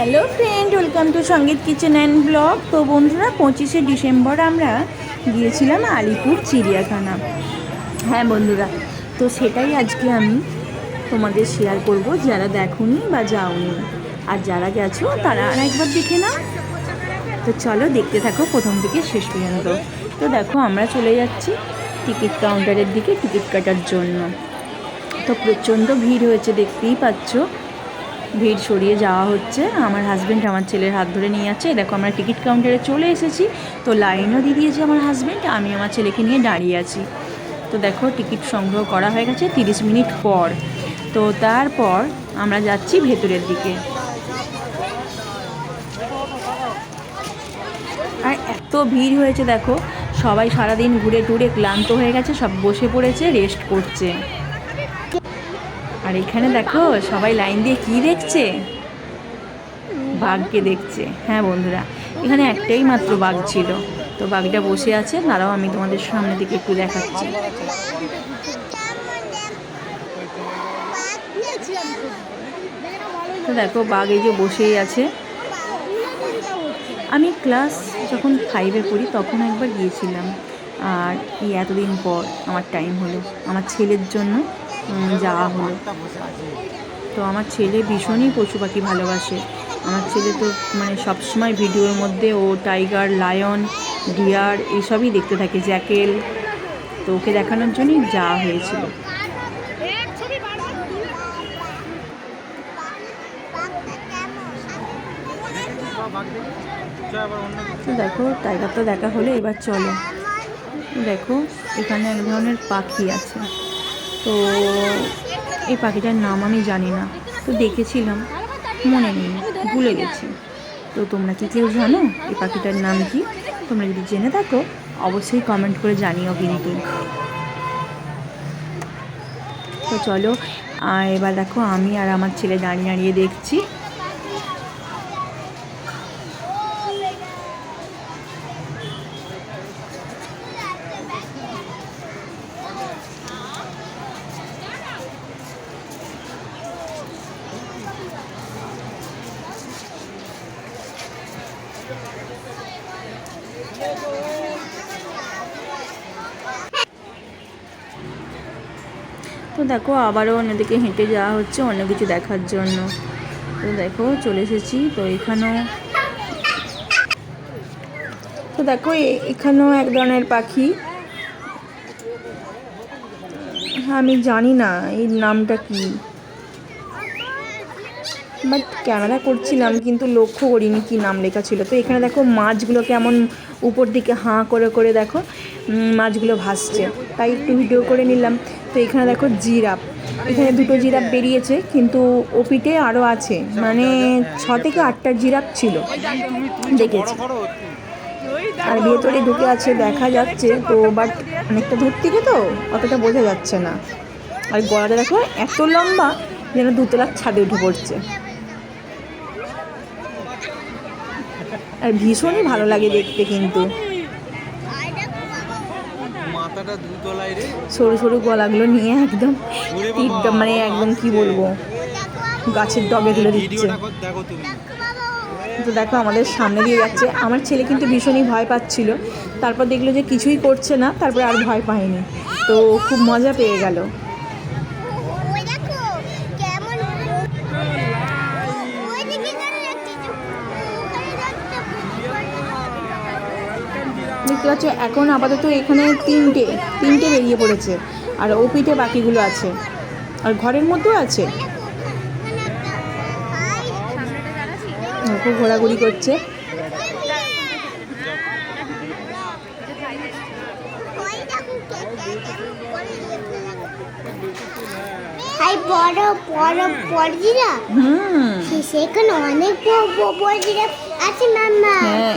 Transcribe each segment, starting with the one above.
Hello friend, welcome to Sangeet kitchen and blog. তো বন্ধুরা, পঁচিশে ডিসেম্বর আমরা গিয়েছিলাম আলিপুর চিড়িয়াখানা। হ্যাঁ বন্ধুরা, তো সেটাই আজকে আমি তোমাদের শেয়ার করব। যারা দেখোনি বা যাওনি, আর যারা গেছো, তারা আর একবার দেখে নাও। তো চলো দেখতে থাকো প্রথম থেকে শেষ পর্যন্ত। তো দেখো, আমরা চলে যাচ্ছি টিকিট কাউন্টারের দিকে টিকিট কাটার জন্য। তো প্রচণ্ড ভিড় হয়েছে, দেখতেই পাচ্ছ। ভিড় সরিয়ে যাওয়া হচ্ছে। আমার হাজব্যান্ড আমার ছেলের হাত ধরে নিয়ে যাচ্ছে। দেখো আমরা টিকিট কাউন্টারে চলে এসেছি। তো লাইনও দিয়ে দিয়েছে আমার হাজব্যান্ড আমি আমার ছেলেকে নিয়ে দাঁড়িয়ে আছি। তো দেখো টিকিট সংগ্রহ করা হয়ে গেছে তিরিশ মিনিট পর। তো তারপর আমরা যাচ্ছি ভেতরের দিকে। আর এত ভিড় হয়েছে দেখো। সবাই সারাদিন ঘুরে টুরে ক্লান্ত হয়ে গেছে, সব বসে পড়েছে রেস্ট করছে। আর এখানে দেখো সবাই লাইন দিয়ে কি দেখছে? বাঘকে দেখছে। হ্যাঁ বন্ধুরা, এখানে একটাই মাত্র বাঘ ছিল। তো বাঘটা বসে আছে তারাও আমি তোমাদের সামনে দিকে একটু দেখাচ্ছি। তো দেখো বাঘ এই যে বসেই আছে। আমি ক্লাস যখন ফাইভে পড়ি তখন একবার গিয়েছিলাম। আর এই এতদিন পর আমার টাইম হলো, আমার ছেলের জন্য। যাওয়া হলো। তো আমার ছেলে ভীষণই পশু পাখি ভালোবাসে। আমার ছেলে তো মানে সবসময় ভিডিওর মধ্যে ও টাইগার, লায়ন, ডিয়ার এইসবই দেখতে থাকে, জ্যাকেল। তো ওকে দেখানোর জন্যই যাওয়া হয়েছিল। দেখো টাইগার তো দেখা হলে এবার চলো। দেখো, এখানে এক ধরনের পাখি আছে। তো এই পাখিটার নাম আমি জানি না। তো দেখেছিলাম, মনে নেই, ভুলে গেছি। তো তোমরা কি কেউ জানো এই পাখিটার নাম কি? তোমরা যদি জেনে থাকো, অবশ্যই কমেন্ট করে জানিও কিন্তু। তো চলো আর এবার দেখো আমি আর আমার ছেলে দাঁড়িয়ে দাঁড়িয়ে দেখছি। তো দেখো আবারও অন্যদিকে হেঁটে যাওয়া হচ্ছে অন্য কিছু দেখার জন্য। তো দেখো চলে এসেছি, তো এখানেও তো দেখো এখানেও এক ধরনের পাখি। হ্যাঁ আমি জানি না এই নামটা কি। বাট ক্যামেরা করছিলাম, কিন্তু লক্ষ্য করিনি কি নাম লেখা ছিল। তো এখানে দেখো মাছগুলো কেমন উপর দিকে হাঁ করে করে দেখো মাছগুলো ভাসছে। তাই একটু ভিডিও করে নিলাম। তো এখানে দেখো জিরাফ। এখানে দুটো জিরাফ বেরিয়েছে, কিন্তু ওপিটে আরও আছে। মানে ছ থেকে আটটা জিরাফ ছিল। দেখেছি। আর ভেতরে ঢুকে আছে, দেখা যাচ্ছে। তো বাট অনেকটা দূর থেকে তো অতটা বোঝা যাচ্ছে না। আর গলাটা দেখো এত লম্বা যেন দুতলার ছাদে উঠে পড়ছে। আর ভীষণই ভালো লাগে দেখতে কিন্তু। সরু সরু গলাগুলো নিয়ে একদম মানে একদম কি বলব? গাছের ডগে তুলে দিচ্ছে। তো দেখো আমাদের সামনে দিয়ে যাচ্ছে। আমার ছেলে কিন্তু ভীষণই ভয় পাচ্ছিল। তারপর দেখল যে কিছুই করছে না তারপরে আর ভয় পায়নি। তো খুব মজা পেয়ে গেল ওই দেখো কেমন ওই দিকে কেন যাচ্ছে ওখানে যাচ্ছে দেখতে পাচ্ছ এখন আপাতত এখানে তিনটে তিনটে বেরিয়ে পড়েছে। আর ওপিটে বাকিগুলো আছে। আর ঘরের মধ্যেও আছে। খুব ঘোরাঘুরি করছে। বড় বড় পড়জিরা হুম। সেখানে অনেক আছে মাম্মা হ্যাঁ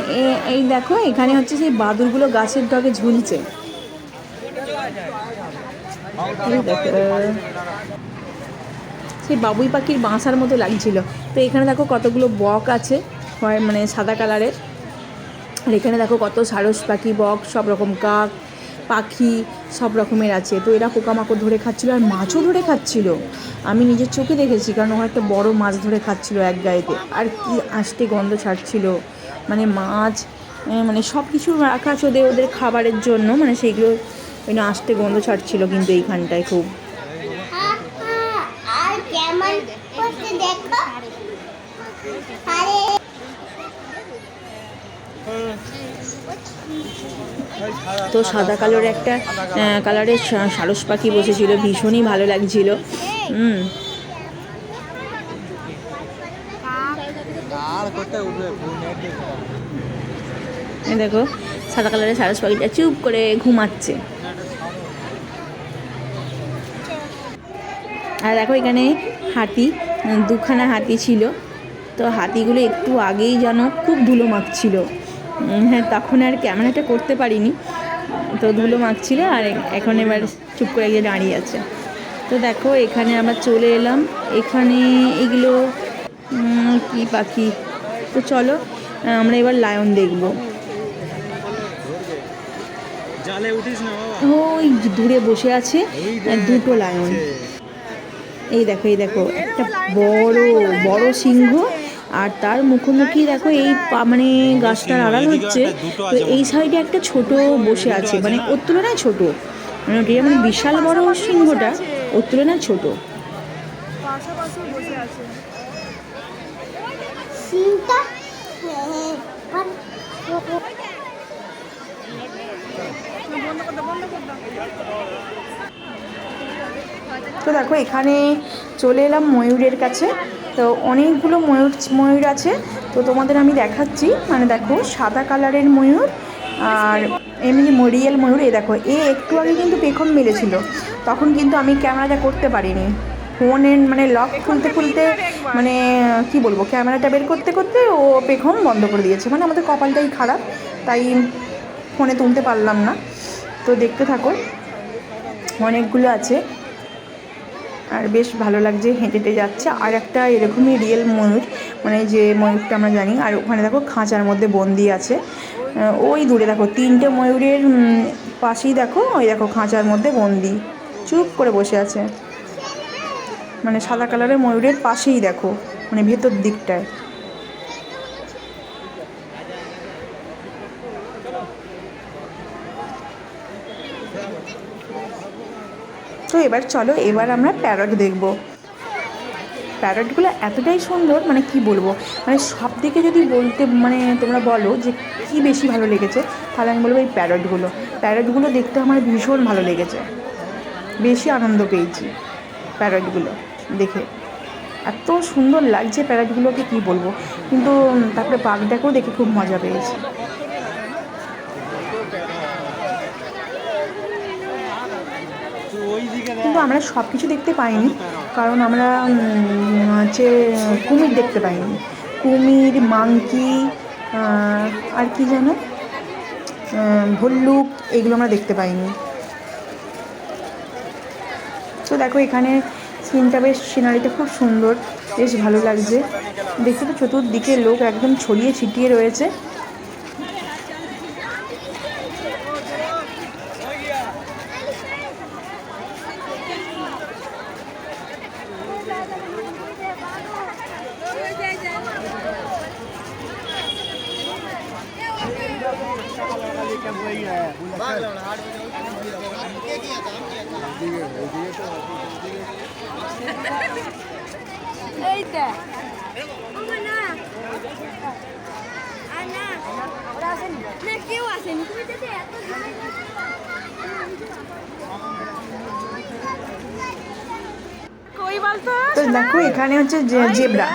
এই দেখো, এখানে হচ্ছে সেই বাদুরগুলো গাছের ডগে ঝুলছে। সেই বাবুই পাখির বাঁসার মতো লাগছিল। তো এখানে দেখো কতগুলো বক আছে মানে সাদা কালারের। আর এখানে দেখো কত সারস পাখি, বক, সব রকম কাক। পাখি সব রকমের আছে। তো এরা পোকামাকড় ধরে খাচ্ছিলো আর মাছও ধরে খাচ্ছিল। আমি নিজের চোখে দেখেছি, কারণ ওখানে একটা বড় মাছ ধরে খাচ্ছিল এক গায়েতে। আর কি আষ্টে গন্ধ ছাড়ছিল। মানে মাছ মানে সব কিছু রাখা আছে ওদের ওদের খাবারের জন্য। মানে সেইগুলো, ওই আষ্টে গন্ধ ছাড়ছিল কিন্তু এইখানটায় খুব। তো সাদা কালোর একটা কালারের সারস পাখি বসেছিল ভীষণই ভালো লাগছিল। হুম। দেখো সাদা কালারের সারস পাখিটা চুপ করে ঘুমাচ্ছে। আর দেখো এখানে হাতি দুখানা হাতি ছিল। তো হাতিগুলো একটু আগেই যেন খুব ধুলো মাখছিল। হ্যাঁ তখন আর ক্যামেরাটা করতে পারিনি। তো ধুলো মাখছিল আর এখন এবার চুপ করে গিয়ে দাঁড়িয়ে আছে। তো দেখো এখানে আমরা চলে এলাম। এখানে এগুলো কি পাখি? তো চলো আমরা এবার লায়ন দেখব। ওই দূরে বসে আছে দুটো লায়ন। এই দেখো এই দেখো একটা বড় বড় সিংহ। আর তার মুখোমুখি দেখো এই মানে গাছটার আড়াল হচ্ছে। তো এই সাইডে একটা ছোট বসে আছে মানে ওর তুলনায় ছোট। মানে ওটা যেমন বিশাল বড় সিংহটা ওর তুলনায় ছোট। তো দেখো এখানে চলে এলাম ময়ূরের কাছে। তো অনেকগুলো ময়ূর ময়ূর আছে। তো তোমাদের আমি দেখাচ্ছি। মানে দেখো, সাদা কালারের ময়ূর আর এমনি রিয়েল ময়ূর। এই দেখো, এ একটু আগে কিন্তু পেখম মেলেছিল। তখন কিন্তু আমি ক্যামেরাটা করতে পারিনি। ফোনের মানে লক খুলতে খুলতে মানে কি বলব, ক্যামেরাটা বের করতে করতে ও পেখম বন্ধ করে দিয়েছে। মানে আমাদের কপালটাই খারাপ, তাই ফোনে তুলতে পারলাম না। তো দেখতে থাকো, অনেকগুলো আছে। আর বেশ ভালো লাগছে হেঁটে হেঁটে যাচ্ছে। আর একটা এরকমই রিয়েল ময়ূর মানে যে ময়ূরটা আমরা জানি, আর ওখানে দেখো খাঁচার মধ্যে বন্দি আছে। ওই দূরে দেখো, তিনটে ময়ূরের পাশেই দেখো, ওই দেখো খাঁচার মধ্যে বন্দি। চুপ করে বসে আছে। মানে সাদা কালারের ময়ূরের পাশেই দেখো মানে ভেতর দিকটায়। তো এবার চলো, এবার আমরা প্যারট দেখব। প্যারটগুলো এতটাই সুন্দর মানে কি বলব? মানে সব থেকে যদি বলতে মানে তোমরা বলো যে কি বেশি ভালো লেগেছে, তাহলে আমি বলব এই প্যারটগুলো প্যারটগুলো দেখতে আমার ভীষণ ভালো লেগেছে। বেশি আনন্দ পেয়েছি প্যারটগুলো দেখে। এত সুন্দর লাগছে প্যারটগুলোকে কি বলব? কিন্তু তারপরে বাঘটাকেও দেখে খুব মজা পেয়েছি তুই ওই দিকে দেখ কিন্তু আমরা সব কিছু দেখতে পাইনি, কারণ আমরা হচ্ছে, কুমির দেখতে পাইনি। কুমির, মাংকি আর কি যেন ভল্লুক, এগুলো আমরা দেখতে পাইনি। তো দেখো, এখানে সিনটা বেশ, সিনারিটা খুব সুন্দর, বেশ ভালো লাগছে। দেখতে তো চতুর্দিকে লোক একদম ছড়িয়ে ছিটিয়ে রয়েছে। না কেউ আসেনি তুমি যদি এত তো দেখো এখানে হচ্ছে যে- জেব্রা।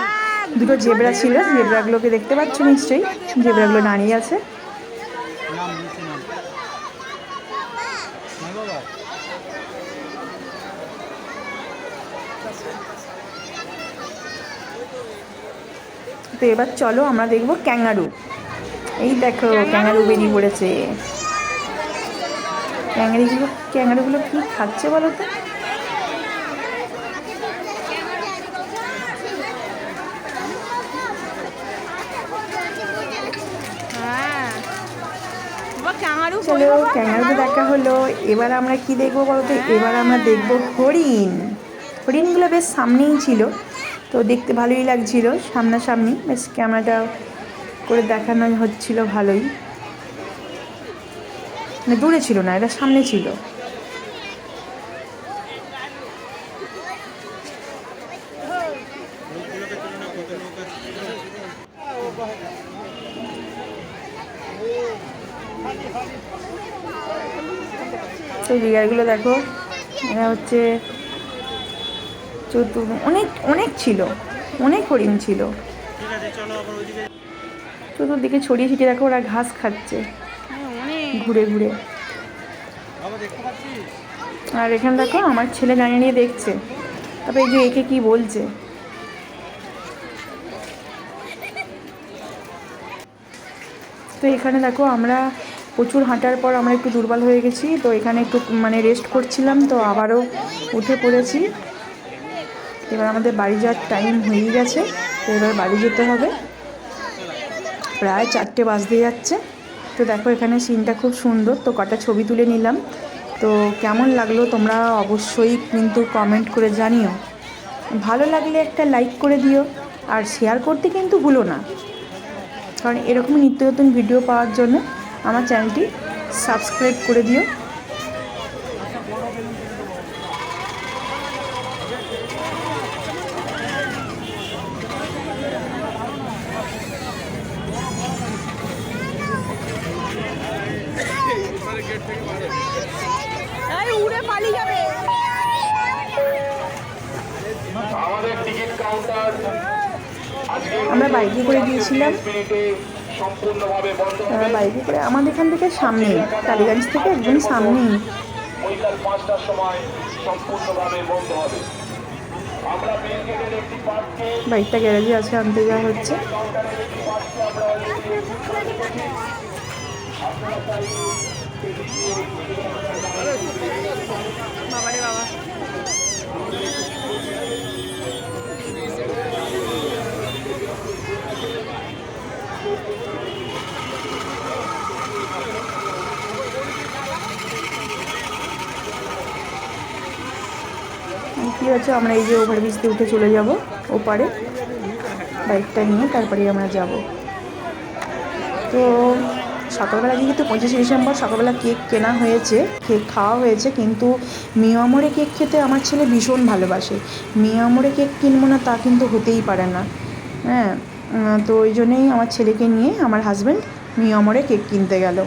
দুটো জেব্রা ছিল জেব্রাগুলোকে দেখতে পাচ্ছ নিশ্চয়ই? জেব্রাগুলো দাঁড়িয়ে আছে। নাম নিচে নাম না বাবা তো এবার চলো আমরা দেখব ক্যাঙ্গারু। এই দেখো, ক্যাঙ্গারু বেরিয়ে পড়েছে। ক্যাঙ্গারিগুলো, ক্যাঙ্গারুগুলো কি খাচ্ছে বলো তো? চলো ক্যাঙারু দেখা হলো। এবার আমরা কি দেখব বলতো এবার আমরা দেখব হরিণ। হরিণগুলো বেশ সামনেই ছিল। তো দেখতে ভালোই লাগছিল সামনাসামনি। বেশ ক্যামেরাটা করে দেখানো হচ্ছিল ভালোই। মানে দূরে ছিল না, এটা সামনে ছিল। তো বিয়ারগুলো দেখো, এরা হচ্ছে চতুর অনেক অনেক ছিল, অনেক হরিণ ছিল। চতুর্দিকে ছড়িয়ে ছিটিয়ে দেখো ওরা ঘাস খাচ্ছে, ঘুরে ঘুরে। আর এখানে দেখো আমার ছেলে দাঁড়িয়ে নিয়ে দেখছে। তারপরে এই যে একে কি বলছে? তো এখানে দেখো আমরা প্রচুর হাঁটার পর আমরা একটু দুর্বল হয়ে গেছি, তো এখানে একটু মানে রেস্ট করছিলাম, তো আবারও উঠে পড়েছি। এবার আমাদের বাড়ি যাওয়ার টাইম হয়ে গেছে, তো এবার বাড়ি যেতে হবে। প্রায় চারটে বাজতে যাচ্ছে। তো দেখো, এখানে সিনটা খুব সুন্দর। তো কটা ছবি তুলে নিলাম। তো কেমন লাগল তোমরা অবশ্যই কিন্তু কমেন্ট করে জানিও। ভালো লাগলে একটা লাইক করে দিও, আর শেয়ার করতে কিন্তু ভুলো না। কারণ এরকমই নিত্য নতুন ভিডিও পাওয়ার জন্য আমার চ্যানেলটি সাবস্ক্রাইব করে দিও। গিয়েছিলাম। মিনিটে সম্পূর্ণভাবে বন্ধ আমরা বাইকে করে আমাদের এখান থেকে সামনেই টালিগঞ্জ থেকে একদম সামনেই। বৈকাল পাঁচটার সময় সম্পূর্ণভাবে বন্ধ হবে। আমরা ব্রিগেডের একটি পার্ককে বাইকটা গ্যারেজে আছে আনতে যাওয়া হচ্ছে। কী হচ্ছে? আমরা এই যে ওভারব্রিজ দিয়ে উঠে চলে যাব, ওপারে। বাইকটা নিয়ে তারপরে আমরা যাব। তো সকালবেলা যেহেতু পঁচিশে ডিসেম্বর, সকালবেলা কেক কেনা হয়েছে, কেক খাওয়া হয়েছে, কিন্তু মিয়ামরে কেক খেতে আমার ছেলে ভীষণ ভালোবাসে। মিয়ামরে কেক কিনবো না তা কিন্তু হতেই পারে না। হ্যাঁ তো ওই জন্যই আমার ছেলেকে নিয়ে আমার হাজব্যান্ড মিয়ামরে কেক কিনতে গেল।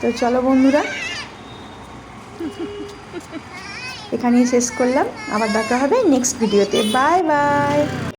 তো চলো বন্ধুরা, এখানেই শেষ করলাম। আবার দেখা হবে নেক্সট ভিডিওতে বাই বাই